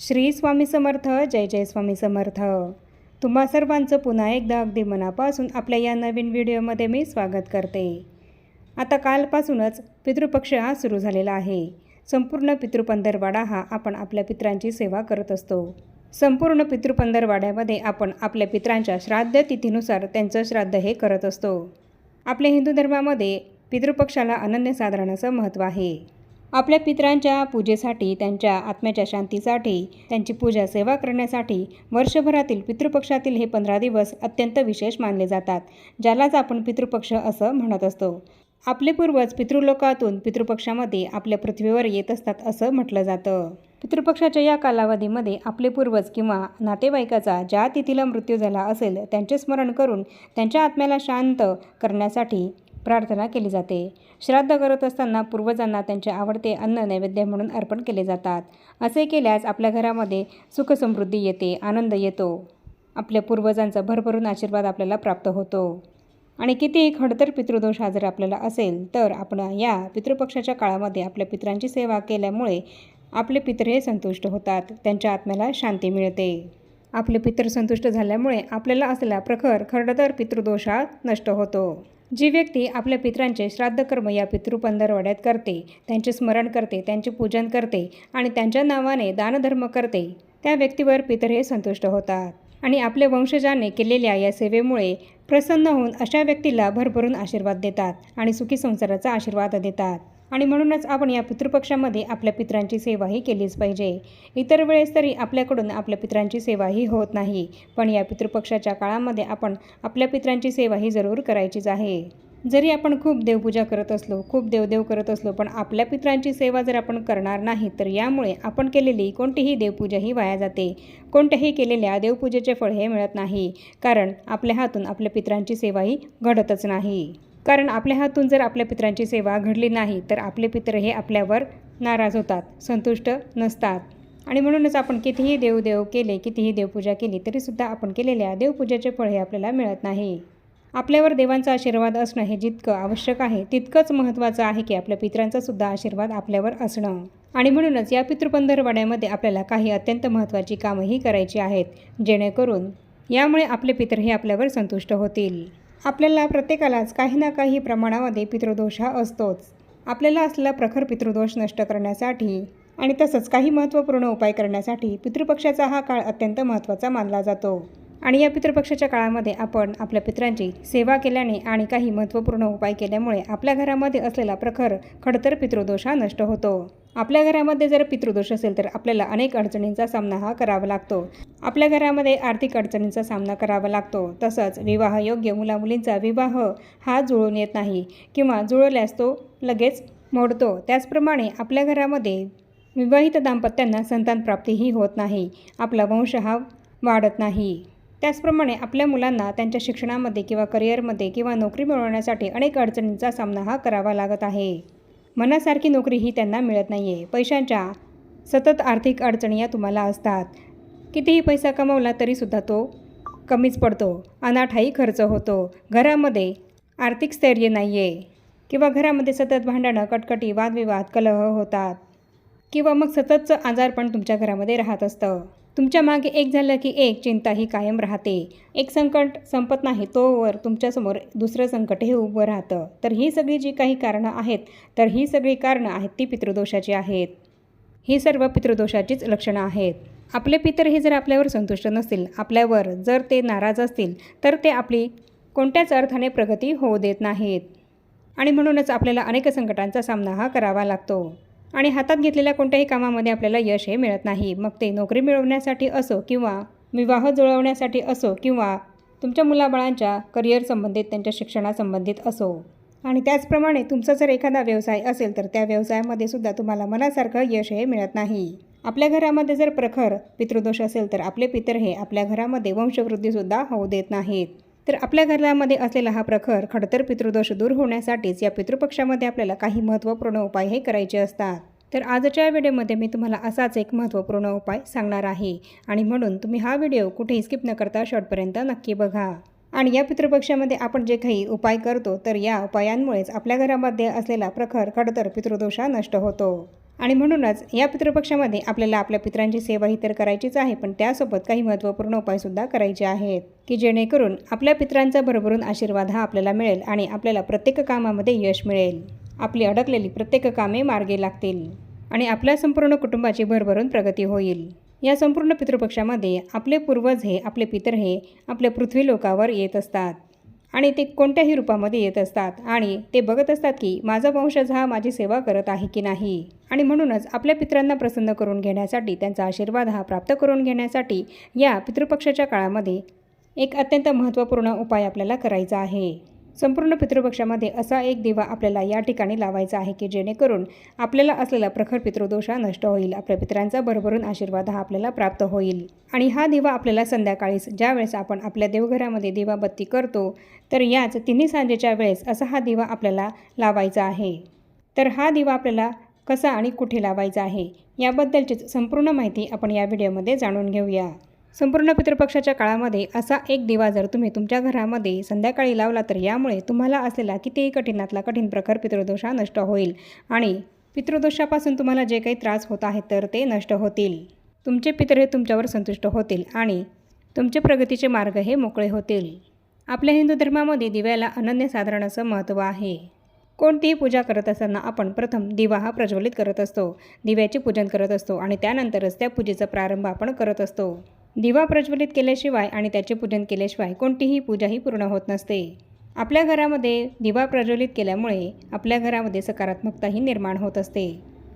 श्री स्वामी समर्थ जय जय स्वामी समर्थ. तुम्हा सर्वांचं पुन्हा एकदा अगदी मनापासून आपल्या या नवीन व्हिडिओमध्ये मी स्वागत करते. आता कालपासूनच पितृपक्ष हा सुरू झालेला आहे. संपूर्ण पितृपंधरवाडा हा आपण आपल्या पित्रांची सेवा करत असतो. संपूर्ण पितृपंधरवाड्यामध्ये आपण आपल्या पित्रांच्या श्राद्ध तिथीनुसार त्यांचं श्राद्ध हे करत असतो. आपल्या हिंदू धर्मामध्ये पितृपक्षाला अनन्यसाधारण असं महत्त्व आहे. आपल्या पितरांच्या पूजेसाठी त्यांच्या आत्म्याच्या शांतीसाठी त्यांची पूजा सेवा करण्यासाठी वर्षभरातील पितृपक्षातील हे पंधरा दिवस अत्यंत विशेष मानले जातात ज्यालाच आपण पितृपक्ष असं म्हणत असतो. आपले पूर्वज पितृलोकातून पितृपक्षामध्ये आपल्या पृथ्वीवर येत असतात असं म्हटलं जातं. पितृपक्षाच्या या कालावधीमध्ये आपले पूर्वज किंवा नातेवाईकाचा ज्या तिथीला मृत्यू झाला असेल त्यांचे स्मरण करून त्यांच्या आत्म्याला शांत करण्यासाठी प्रार्थना केली जाते. श्राद्ध करत असताना पूर्वजांना त्यांचे आवडते अन्न नैवेद्य म्हणून अर्पण केले जातात. असे केल्यास आपल्या घरामध्ये सुखसमृद्धी येते आनंद येतो. आपल्या पूर्वजांचा भरभरून आशीर्वाद आपल्याला प्राप्त होतो. आणि कितीही खडतर पितृदोष हा जर आपल्याला असेल तर आपण या पितृपक्षाच्या काळामध्ये आपल्या पितरांची सेवा केल्यामुळे आपले पितर हे संतुष्ट होतात. त्यांच्या आत्म्याला शांती मिळते. आपले पितर संतुष्ट झाल्यामुळे आपल्याला असलेला प्रखर खरडतर पितृदोष हा नष्ट होतो. जी व्यक्ती आपल्या पितरांचे श्राद्धकर्म या या पितृपंधरवड्यात करते त्यांचे स्मरण करते त्यांचे पूजन करते आणि त्यांच्या नावाने दानधर्म करते त्या व्यक्तीवर पितर हे संतुष्ट होतात. आणि आपल्या वंशजाने केलेल्या या सेवेमुळे प्रसन्न होऊन अशा व्यक्तीला भरभरून आशीर्वाद देतात आणि सुखी संसाराचा आशीर्वाद देतात. आणि म्हणूनच आपण या पितृपक्षामध्ये आपल्या पित्रांची सेवाही केलीच पाहिजे. इतर वेळेस तरी आपल्याकडून आपल्या पित्रांची सेवाही होत नाही. पण या पितृपक्षाच्या काळामध्ये आपण आपल्या पित्रांची सेवाही जरूर करायचीच आहे. जरी आपण खूप देवपूजा करत असलो खूप देवदेव करत असलो पण आपल्या पित्रांची सेवा जर आपण करणार नाही तर यामुळे आपण केलेली कोणतीही देवपूजा ही वाया जाते. कोणत्याही केलेल्या देवपूजेचे फळ हे मिळत नाही कारण आपल्या हातून आपल्या पित्रांची सेवाही घडतच नाही. कारण आपल्या हातून जर आपल्या पित्रांची सेवा घडली नाही तर आपले पित्र हे आपल्यावर नाराज होतात संतुष्ट नसतात. आणि म्हणूनच आपण कितीही देवदेव केले कितीही देवपूजा केली तरीसुद्धा आपण केलेल्या देवपूजेचे फळ हे आपल्याला मिळत नाही. आपल्यावर देवांचा आशीर्वाद असणं हे जितकं आवश्यक आहे तितकंच महत्त्वाचं आहे की आपल्या पितरांचा सुद्धा आशीर्वाद आपल्यावर असणं. आणि म्हणूनच या पितृपंधरवाड्यामध्ये आपल्याला काही अत्यंत महत्त्वाची कामंही करायची आहेत जेणेकरून यामुळे आपले पितर हे आपल्यावर संतुष्ट होतील. आपल्याला प्रत्येकालाच काही ना काही प्रमाणामध्ये पितृदोष हा असतोच. आपल्याला असलेला प्रखर पितृदोष नष्ट करण्यासाठी आणि तसंच काही महत्त्वपूर्ण उपाय करण्यासाठी पितृपक्षाचा हा काळ अत्यंत महत्त्वाचा मानला जातो. आणि या पितृपक्षाच्या काळामध्ये आपण आपल्या पितरांची सेवा केल्याने आणि काही महत्त्वपूर्ण उपाय केल्यामुळे आपल्या घरामध्ये असलेला प्रखर खडतर पितृदोष हा नष्ट होतो. आपल्या घरामध्ये जर पितृदोष असेल तर आपल्याला अनेक अडचणींचा सामना हा करावा लागतो. आपल्या घरामध्ये आर्थिक अडचणींचा सामना करावा लागतो. तसंच विवाहयोग्य मुलामुलींचा विवाह हा जुळून येत नाही किंवा जुळल्यास तो लगेच मोडतो. त्याचप्रमाणे आपल्या घरामध्ये विवाहित दाम्पत्यांना संतान प्राप्तीही होत नाही. आपला वंश हा वाढत नाही. त्याचप्रमाणे आपल्या मुलांना त्यांच्या शिक्षणामध्ये किंवा करिअरमध्ये किंवा नोकरी मिळवण्यासाठी अनेक अडचणींचा सामना हा करावा लागत आहे. मनासारखी नोकरी ही त्यांना मिळत नाही आहे पैशांच्या सतत आर्थिक अडचणी या तुम्हाला असतात. कितीही पैसा कमवला तरीसुद्धा तो कमीच पडतो. अनाठाई खर्च होतो. घरामध्ये आर्थिक स्थैर्य नाही आहे किंवा घरामध्ये सतत भांडणं कटकटी वादविवाद कलह होतात. किंवा मग सततचं आजारपण तुमच्या घरामध्ये राहत असतं. तुमच्या मागे एक झालं की एक चिंता ही कायम राहते. एक संकट संपत नाही तोवर तुमच्यासमोर दुसरं संकट हे उभं राहतं. तर ही सगळी जी काही कारणं आहेत तर ही सगळी कारणं आहेत ती पितृदोषाची आहेत. ही सर्व पितृदोषाचीच लक्षणं आहेत. आपले पितर हे जर आपल्यावर संतुष्ट नसतील आपल्यावर जर ते नाराज असतील तर ते आपली कोणत्याच अर्थाने प्रगती होऊ देत नाहीत. आणि म्हणूनच आपल्याला अनेक संकटांचा सामना हा करावा लागतो. आणि हातात घेतलेल्या कोणत्याही कामामध्ये आपल्याला यश हे मिळत नाही. मग ते नोकरी मिळवण्यासाठी असो किंवा विवाह जुळवण्यासाठी असो किंवा तुमच्या मुलाबाळांच्या करिअर संबंधित त्यांच्या शिक्षणासंबंधित असो. आणि त्याचप्रमाणे तुमचा जर एखादा व्यवसाय असेल तर त्या व्यवसायामध्ये सुद्धा तुम्हाला मनासारखं यश हे मिळत नाही. आपल्या घरामध्ये जर प्रखर पितृदोष असेल तर आपले पितर हे आपल्या घरामध्ये वंशवृद्धीसुद्धा होऊ देत नाहीत. तर आपल्या घरामध्ये असलेला हा प्रखर खडतर पितृदोष दूर होण्यासाठीच या पितृपक्षामध्ये आपल्याला काही महत्त्वपूर्ण उपाय हे करायचे असतात. तर आजच्या व्हिडिओमध्ये मी तुम्हाला असाच एक महत्त्वपूर्ण उपाय सांगणार आहे आणि म्हणून तुम्ही हा व्हिडिओ कुठेही स्किप न करता शेवटपर्यंत नक्की बघा. आणि या पितृपक्षामध्ये आपण जे काही उपाय करतो तर या उपायांमुळेच आपल्या घरामध्ये असलेला प्रखर खडतर पितृदोषा नष्ट होतो. आणि म्हणूनच या पितृपक्षामध्ये आपल्याला आपल्या पित्रांची सेवा ही तर करायचीच आहे पण त्यासोबत काही महत्त्वपूर्ण उपायसुद्धा करायचे आहेत की जेणेकरून आपल्या पित्रांचा भरभरून आशीर्वाद हा आपल्याला मिळेल आणि आपल्याला प्रत्येक कामामध्ये यश मिळेल. आपली अडकलेली प्रत्येक कामे मार्गे लागतील आणि आपल्या संपूर्ण कुटुंबाची भरभरून प्रगती होईल. या संपूर्ण पितृपक्षामध्ये आपले पूर्वज हे आपले पितर हे आपल्या पृथ्वी लोकावर येत असतात. आणि ते कोणत्याही रूपामध्ये येत असतात. आणि ते बघत असतात की माझा वंशज हा माझी सेवा करत आहे की नाही? आणि म्हणूनच आपल्या पितरांना प्रसन्न करून घेण्यासाठी त्यांचा आशीर्वाद हा प्राप्त करून घेण्यासाठी या पितृपक्षाच्या काळामध्ये एक अत्यंत महत्त्वपूर्ण उपाय आपल्याला करायचा आहे. संपूर्ण पितृपक्षामध्ये असा एक दिवा आपल्याला या ठिकाणी लावायचा आहे की जेणेकरून आपल्याला असलेला प्रखर पितृदोष हा नष्ट होईल. आपल्या पितरांचा भरभरून आशीर्वाद हा आपल्याला प्राप्त होईल. आणि हा दिवा आपल्याला संध्याकाळीच ज्यावेळेस आपण आपल्या देवघरामध्ये दिवाबत्ती करतो तर याच तिन्ही सांजेच्या वेळेस असा हा दिवा आपल्याला लावायचा आहे. तर हा दिवा आपल्याला कसा आणि कुठे लावायचा आहे याबद्दलचीच संपूर्ण माहिती आपण या व्हिडिओमध्ये जाणून घेऊया. संपूर्ण पितृपक्षाच्या काळामध्ये असा एक दिवा जर तुम्ही तुमच्या घरामध्ये संध्याकाळी लावला तर यामुळे तुम्हाला असलेला कितीही कठीणातला कठीण प्रकार पितृदोष हा नष्ट होईल आणि पितृदोषापासून तुम्हाला जे काही त्रास होत आहेत तर ते नष्ट होतील. तुमचे पितर हे तुमच्यावर संतुष्ट होतील आणि तुमचे प्रगतीचे मार्ग हे मोकळे होतील. आपल्या हिंदू धर्मामध्ये दिव्याला अनन्यसाधारण असं महत्त्व आहे. कोणतीही पूजा करत असताना आपण प्रथम दिवा हा प्रज्वलित करत असतो. दिव्याचे पूजन करत असतो आणि त्यानंतरच त्या पूजेचा प्रारंभ आपण करत असतो. दिवा प्रज्वलित केल्याशिवाय आणि त्याचे पूजन केल्याशिवाय कोणतीही पूजाही पूर्ण होत नसते. आपल्या घरामध्ये दिवा प्रज्वलित केल्यामुळे आपल्या घरामध्ये सकारात्मकताही निर्माण होत असते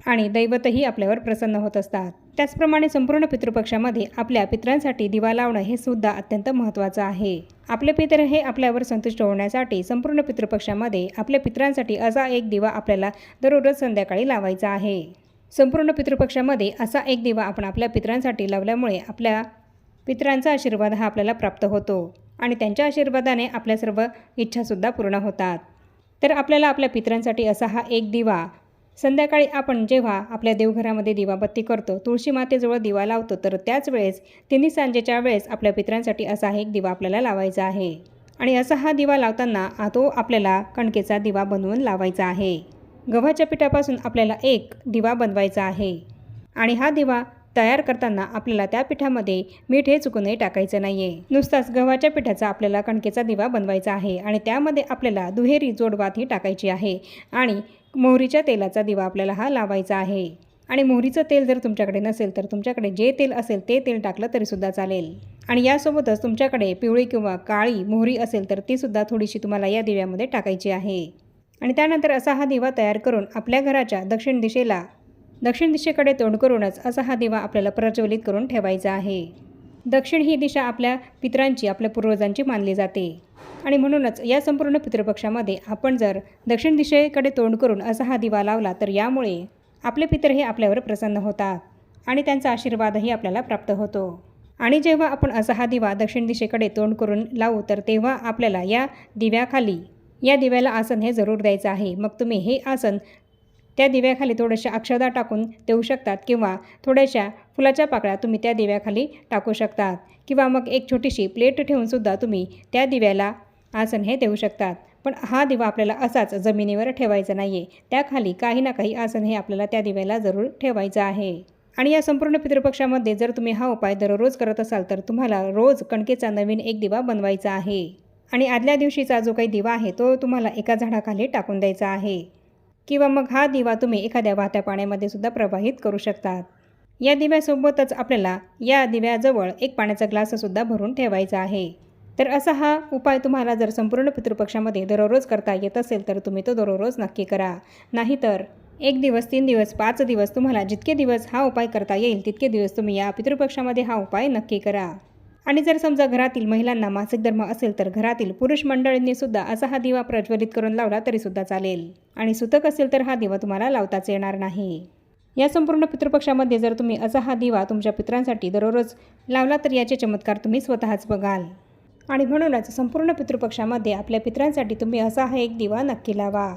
आणि दैवतही आपल्यावर प्रसन्न होत असतात. त्याचप्रमाणे संपूर्ण पितृपक्षामध्ये आपल्या पित्रांसाठी दिवा लावणं हे सुद्धा अत्यंत महत्त्वाचं आहे. आपले पितर हे आपल्यावर संतुष्ट होण्यासाठी संपूर्ण पितृपक्षामध्ये आपल्या पित्रांसाठी असा एक दिवा आपल्याला दररोज संध्याकाळी लावायचा आहे. संपूर्ण पितृपक्षामध्ये असा एक दिवा आपण आपल्या पित्रांसाठी लावल्यामुळे आपल्या पितरांचा आशीर्वाद हा आपल्याला प्राप्त होतो आणि त्यांच्या आशीर्वादाने आपल्या सर्व इच्छासुद्धा पूर्ण होतात. तर आपल्याला आपल्या पितरांसाठी असा हा एक दिवा. संध्याकाळी आपण जेव्हा आपल्या देवघरामध्ये दिवाबत्ती करतो तुळशी मातेजवळ दिवा लावतो तर त्याच वेळेस तिन्ही सांजेच्या वेळेस आपल्या पितरांसाठी असा एक दिवा आपल्याला लावायचा आहे. आणि असा हा दिवा लावताना तो आपल्याला कणकेचा दिवा बनवून लावायचा आहे. गव्हाच्या पिठापासून आपल्याला एक दिवा बनवायचा आहे. आणि हा दिवा तयार करताना आपल्याला त्या पिठामध्ये मीठ हे चुकूनही टाकायचं नाही आहे नुसताच गव्हाच्या पिठाचा आपल्याला कणकेचा दिवा बनवायचा आहे आणि त्यामध्ये आपल्याला दुहेरी जोडवात ही टाकायची आहे आणि मोहरीच्या तेलाचा दिवा आपल्याला हा लावायचा आहे. आणि मोहरीचं तेल जर तुमच्याकडे नसेल तर तुमच्याकडे जे तेल असेल ते तेल टाकलं तरीसुद्धा चालेल. आणि यासोबतच तुमच्याकडे पिवळी किंवा काळी मोहरी असेल तर तीसुद्धा थोडीशी तुम्हाला या दिव्यामध्ये टाकायची आहे. आणि त्यानंतर असा हा दिवा तयार करून आपल्या घराच्या दक्षिण दिशेला दक्षिण दिशेकडे तोंड करूनच असा हा दिवा आपल्याला प्रज्वलित करून ठेवायचा आहे. दक्षिण ही दिशा आपल्या पित्रांची आपल्या पूर्वजांची मानली जाते. आणि म्हणूनच या संपूर्ण पितृपक्षामध्ये आपण जर दक्षिण दिशेकडे तोंड करून असा हा दिवा लावला तर यामुळे आपले पितर हे आपल्यावर प्रसन्न होतात आणि त्यांचा आशीर्वादही आपल्याला प्राप्त होतो. आणि जेव्हा आपण असा हा दिवा दक्षिण दिशेकडे तोंड करून लावू तर तेव्हा आपल्याला या दिव्याखाली या दिव्याला आसन हे जरूर द्यायचं आहे. मग तुम्ही हे आसन त्या दिव्याखाली थोड्याशा अक्षदा टाकून देऊ शकतात किंवा थोड्याशा फुलाच्या पाकळ्या तुम्ही त्या दिव्याखाली टाकू शकतात. किंवा मग एक छोटीशी प्लेट ठेवूनसुद्धा तुम्ही त्या दिव्याला आसन हे देऊ शकतात. पण हा दिवा आपल्याला असाच जमिनीवर ठेवायचा नाही आहे त्याखाली काही ना काही आसन हे आपल्याला त्या दिव्याला जरूर ठेवायचं आहे. आणि या संपूर्ण पितृपक्षामध्ये जर तुम्ही हा उपाय दररोज करत असाल तर तुम्हाला रोज कणकेचा नवीन एक दिवा बनवायचा आहे. आणि आदल्या दिवशीचा जो काही दिवा आहे तो तुम्हाला एका झाडाखाली टाकून द्यायचा आहे. किंवा मग हा दिवा तुम्ही एखाद्या वाहत्या पाण्यामध्ये सुद्धा प्रवाहित करू शकतात. या दिव्यासोबतच आपल्याला या दिव्याजवळ एक पाण्याचा ग्लाससुद्धा भरून ठेवायचा आहे. तर असा हा उपाय तुम्हाला जर संपूर्ण पितृपक्षामध्ये दररोज करता येत असेल तर तुम्ही तो दररोज नक्की करा. नाहीतर एक दिवस तीन दिवस पाच दिवस तुम्हाला जितके दिवस हा उपाय करता येईल तितके दिवस तुम्ही या पितृपक्षामध्ये हा उपाय नक्की करा. आणि जर समजा घरातील महिलांना मासिक धर्म असेल तर घरातील पुरुष मंडळींनी सुद्धा असा हा दिवा प्रज्वलित करून लावला तरीसुद्धा चालेल. आणि सुतक असेल तर हा दिवा तुम्हाला लावताच येणार नाही. या संपूर्ण पितृपक्षामध्ये जर तुम्ही असा हा दिवा तुमच्या पित्रांसाठी दररोज लावला तर याचे चमत्कार तुम्ही स्वतःच बघाल. आणि म्हणूनच संपूर्ण पितृपक्षामध्ये आपल्या पित्रांसाठी तुम्ही असा हा एक दिवा नक्की लावा.